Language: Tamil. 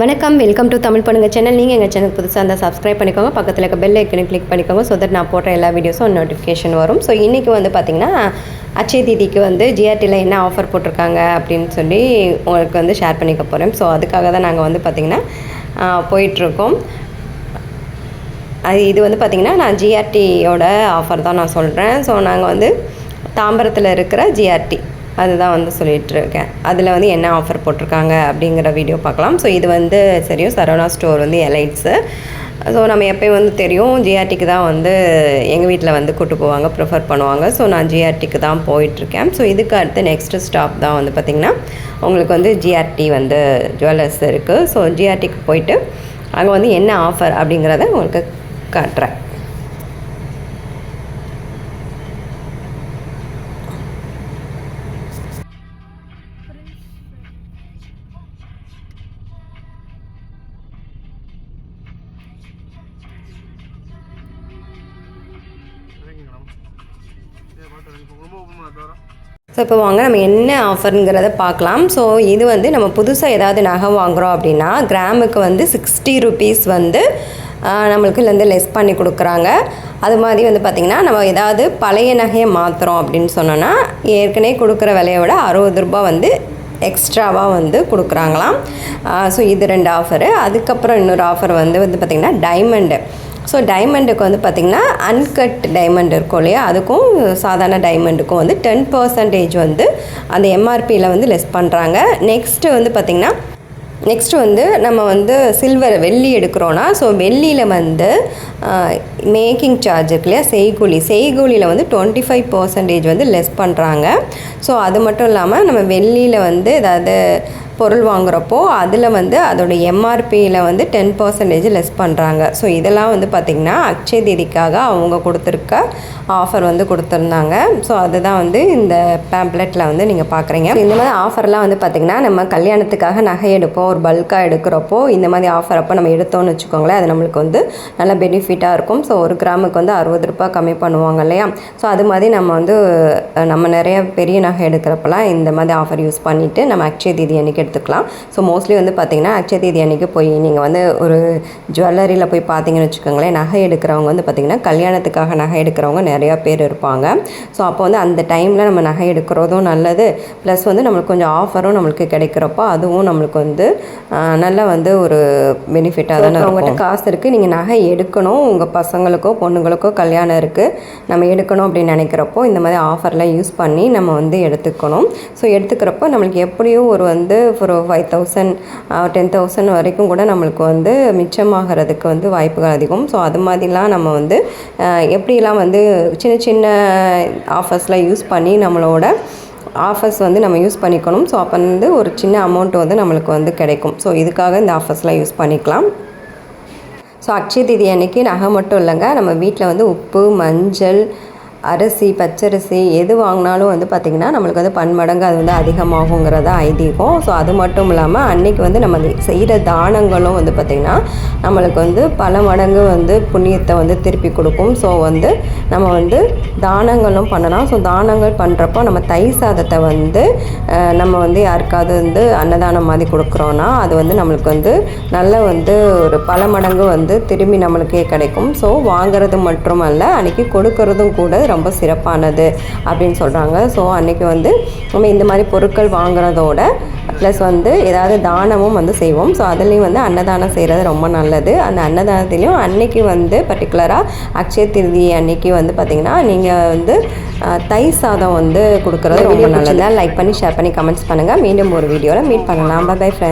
வணக்கம். வெல்கம் டு தமிழ் பண்ணுங்க சேனல் நீங்கள் எங்கள் சேனல் புதுசாக இருந்தால் சப்ஸ்கிரைப் பண்ணிக்கோங்க. பக்கத்தில் இருக்க பெல் ஐக்கனை கிளிக் பண்ணிக்கோங்க. ஸோ தட் நான் போடுற எல்லா வீடியோஸும் நோட்டிஃபிகேஷன் வரும். ஸோ இன்றைக்கி வந்து பார்த்திங்கன்னா அச்சய தீதிக்கு வந்து ஜிஆர்டியில் என்ன ஆஃபர் போட்டிருக்காங்க அப்படின்னு சொல்லி உங்களுக்கு வந்து ஷேர் பண்ணிக்க போகிறேன் ஸோ அதுக்காக தான் நாங்கள் வந்து பார்த்திங்கன்னா போயிட்டுருக்கோம். அது இது வந்து பார்த்திங்கன்னா நான் ஜிஆர்டியோட ஆஃபர் தான் நான் சொல்கிறேன் ஸோ நாங்கள் வந்து தாம்பரத்தில் இருக்கிற ஜிஆர்டி அதுதான் வந்து சொல்லிகிட்டு இருக்கேன் அதில் வந்து என்ன ஆஃபர் போட்டிருக்காங்க அப்படிங்கிற வீடியோ பார்க்கலாம். ஸோ இது வந்து சரியும் சரவணா ஸ்டோர் வந்து எலைட்ஸு ஸோ நம்ம எப்பயும் வந்து தெரியும் ஜிஆர்டிக்கு தான் வந்து எங்கள் வீட்டில் வந்து கூட்டு போவாங்க ப்ரிஃபர் பண்ணுவாங்க. ஸோ நான் ஜிஆர்டிக்கு தான் போயிட்டுருக்கேன். ஸோ இதுக்கு அடுத்து நெக்ஸ்ட்டு ஸ்டாப் தான் வந்து பார்த்திங்கன்னா உங்களுக்கு வந்து ஜிஆர்டி வந்து ஜுவல்லர்ஸ் இருக்குது ஸோ ஜிஆர்டிக்கு போயிட்டு அங்கே வந்து என்ன ஆஃபர் அப்படிங்கிறத உங்களுக்கு காட்டுறேன். ஸோ இப்போ வாங்க நம்ம என்ன ஆஃபருங்கிறத பார்க்கலாம். ஸோ இது வந்து நம்ம புதுசாக ஏதாவது நகை வாங்குகிறோம் அப்படின்னா கிராமுக்கு வந்து சிக்ஸ்டி ருபீஸ் வந்து நம்மளுக்கு இதுலேருந்து லெஸ் பண்ணி கொடுக்குறாங்க. அது மாதிரி வந்து பார்த்திங்கன்னா நம்ம ஏதாவது பழைய நகையை மாற்றுறோம் அப்படின்னு சொன்னோன்னா ஏற்கனவே கொடுக்குற விலையை விட அறுபது ரூபாய் வந்து எக்ஸ்ட்ராவாக வந்து கொடுக்குறாங்களாம். ஸோ இது ரெண்டு ஆஃபரு அதுக்கப்புறம் இன்னொரு ஆஃபர் வந்து வந்து பார்த்திங்கன்னா டைமண்டு ஸோ டைமண்டுக்கு வந்து பார்த்திங்கன்னா அன்கட் டைமண்ட் இருக்கும் இல்லையா? அதுக்கும் சாதாரண டைமண்டுக்கும் வந்து டென் பர்சன்டேஜ் வந்து அந்த எம்ஆர்பியில் வந்து லெஸ் பண்ணுறாங்க நெக்ஸ்ட்டு வந்து பார்த்திங்கன்னா நெக்ஸ்ட் வந்து நம்ம வந்து சில்வர் வெள்ளி எடுக்கிறோன்னா ஸோ வெள்ளியில் வந்து மேக்கிங் சார்ஜ் இருக்கு இல்லையா? செய்கூலி. செய்கூலியில் வந்து டுவெண்ட்டி ஃபைவ் பர்சன்டேஜ் வந்து லெஸ் பண்ணுறாங்க ஸோ அது மட்டும் இல்லாமல் நம்ம வெள்ளியில் வந்து ஏதாவது பொருள் வாங்குறப்போ அதில் வந்து அதோட எம்ஆர்பியில் வந்து டென் பர்சன்டேஜ் லெஸ் பண்ணுறாங்க ஸோ இதெல்லாம் வந்து பார்த்திங்கன்னா அக்ஷய தேதிக்காக அவங்க கொடுத்துருக்க ஆஃபர் வந்து கொடுத்துருந்தாங்க. ஸோ அதுதான் வந்து இந்த பேம்ப்ளெட்டில் வந்து நீங்கள் பார்க்குறீங்க இந்த மாதிரி ஆஃபர்லாம் வந்து பார்த்திங்கன்னா நம்ம கல்யாணத்துக்காக நகை எடுப்போம் ஒரு பல்காக எடுக்கிறப்போ இந்த மாதிரி ஆஃபர் அப்போ நம்ம எடுத்தோம்னு வச்சுக்கோங்களேன் அது நம்மளுக்கு வந்து நல்ல பெனிஃபிட்டாக இருக்கும். ஸோ ஒரு கிராமுக்கு வந்து அறுபது ரூபாய் கம்மி பண்ணுவாங்க இல்லையா? ஸோ அது மாதிரி நம்ம வந்து நம்ம நிறைய பெரிய நகை எடுக்கிறப்பெல்லாம் இந்த மாதிரி ஆஃபர் யூஸ் பண்ணிவிட்டு நம்ம அக்ஷய தீதி அன்றைக்கி எடுத்துக்கலாம். ஸோ மோஸ்ட்லி வந்து பார்த்திங்கன்னா அக்ஷய தீதி அன்றைக்கி போய் நீங்கள் வந்து ஒரு ஜுவல்லரியில் போய் பார்த்தீங்கன்னு வச்சுக்கோங்களேன் நகை எடுக்கிறவங்க வந்து பார்த்திங்கன்னா கல்யாணத்துக்காக நகை எடுக்கிறவங்க நிறையா பேர் இருப்பாங்க. ஸோ அப்போ வந்து அந்த டைமில் நம்ம நகை எடுக்கிறதும் நல்லது. ப்ளஸ் வந்து நம்மளுக்கு கொஞ்சம் ஆஃபரும் நம்மளுக்கு கிடைக்கிறப்போ அதுவும் நம்மளுக்கு வந்து நல்ல வந்து ஒரு பெனிஃபிட்டாக தானே உங்கள்கிட்ட காசு இருக்குது நீங்கள் நகை எடுக்கணும். உங்கள் பசங்களுக்கோ பொண்ணுங்களுக்கோ கல்யாணம் இருக்குது நம்ம எடுக்கணும் அப்படின்னு நினைக்கிறப்போ இந்த மாதிரி ஆஃபர்லாம் யூஸ் பண்ணி நம்ம வந்து எடுத்துக்கணும். ஸோ எடுத்துக்கிறப்போ நம்மளுக்கு எப்படியும் ஒரு வந்து ஒரு ஃபைவ் தௌசண்ட் டென் தௌசண்ட் வரைக்கும் கூட நம்மளுக்கு வந்து மிச்சமாகிறதுக்கு வந்து வாய்ப்புகள் அதிகம். ஸோ அது மாதிரிலாம் நம்ம வந்து uh, எப்படிலாம் வந்து சின்ன சின்ன ஆஃபர்ஸ்லாம் யூஸ் பண்ணி நம்மளோட ஆஃபர்ஸ் வந்து நம்ம யூஸ் பண்ணிக்கணும். ஸோ அப்போ வந்து ஒரு சின்ன அமௌண்ட் வந்து நம்மளுக்கு வந்து கிடைக்கும். ஸோ இதுக்காக இந்த ஆஃபர்ஸ்லாம் யூஸ் பண்ணிக்கலாம். ஸோ அக்ஷய தீதி அன்னைக்கு நகை மட்டும் இல்லைங்க. நம்ம வீட்டில் வந்து உப்பு மஞ்சள் அரிசி பச்சரிசி எது வாங்கினாலும் வந்து பார்த்திங்கன்னா நம்மளுக்கு வந்து பன்மடங்கு அது வந்து அதிகமாகுங்கிறத ஐதீகம். ஸோ அது மட்டும் இல்லாமல் அன்னைக்கு வந்து நம்ம செய்கிற தானங்களும் வந்து பார்த்திங்கன்னா நம்மளுக்கு வந்து பல மடங்கு வந்து புண்ணியத்தை வந்து திருப்பி கொடுக்கும். ஸோ வந்து நம்ம வந்து தானங்களும் பண்ணலாம். ஸோ தானங்கள் பண்ணுறப்போ நம்ம தை சாதத்தை வந்து நம்ம வந்து யாருக்காவது வந்து அன்னதானம் மாதிரி கொடுக்குறோன்னா அது வந்து நம்மளுக்கு வந்து நல்ல வந்து ஒரு பல மடங்கு வந்து திரும்பி நம்மளுக்கே கிடைக்கும். ஸோ வாங்குறது மட்டுமல்ல அன்றைக்கி கொடுக்கறதும் கூட ரொம்ப சிறப்பானது அப்படின்னு சொல்கிறாங்க ஸோ அன்றைக்கி வந்து நம்ம இந்த மாதிரி பொருட்கள் வாங்குறதோட ப்ளஸ் வந்து ஏதாவது தானமும் வந்து செய்வோம். ஸோ அதுலேயும் வந்து அன்னதானம் செய்கிறது ரொம்ப நல்லது. அந்த அன்னதானத்துலேயும் அன்னைக்கு வந்து பர்டிகுலராக அக்ஷய திருதி அன்னைக்கு வந்து பார்த்திங்கன்னா நீங்கள் வந்து தை சாதம் வந்து கொடுக்குறது ரொம்ப நல்லது. லைக் பண்ணி ஷேர் பண்ணி கமெண்ட்ஸ் பண்ணுங்கள் மீண்டும் ஒரு வீடியோவில் மீட் பண்ணலாம். Bye friends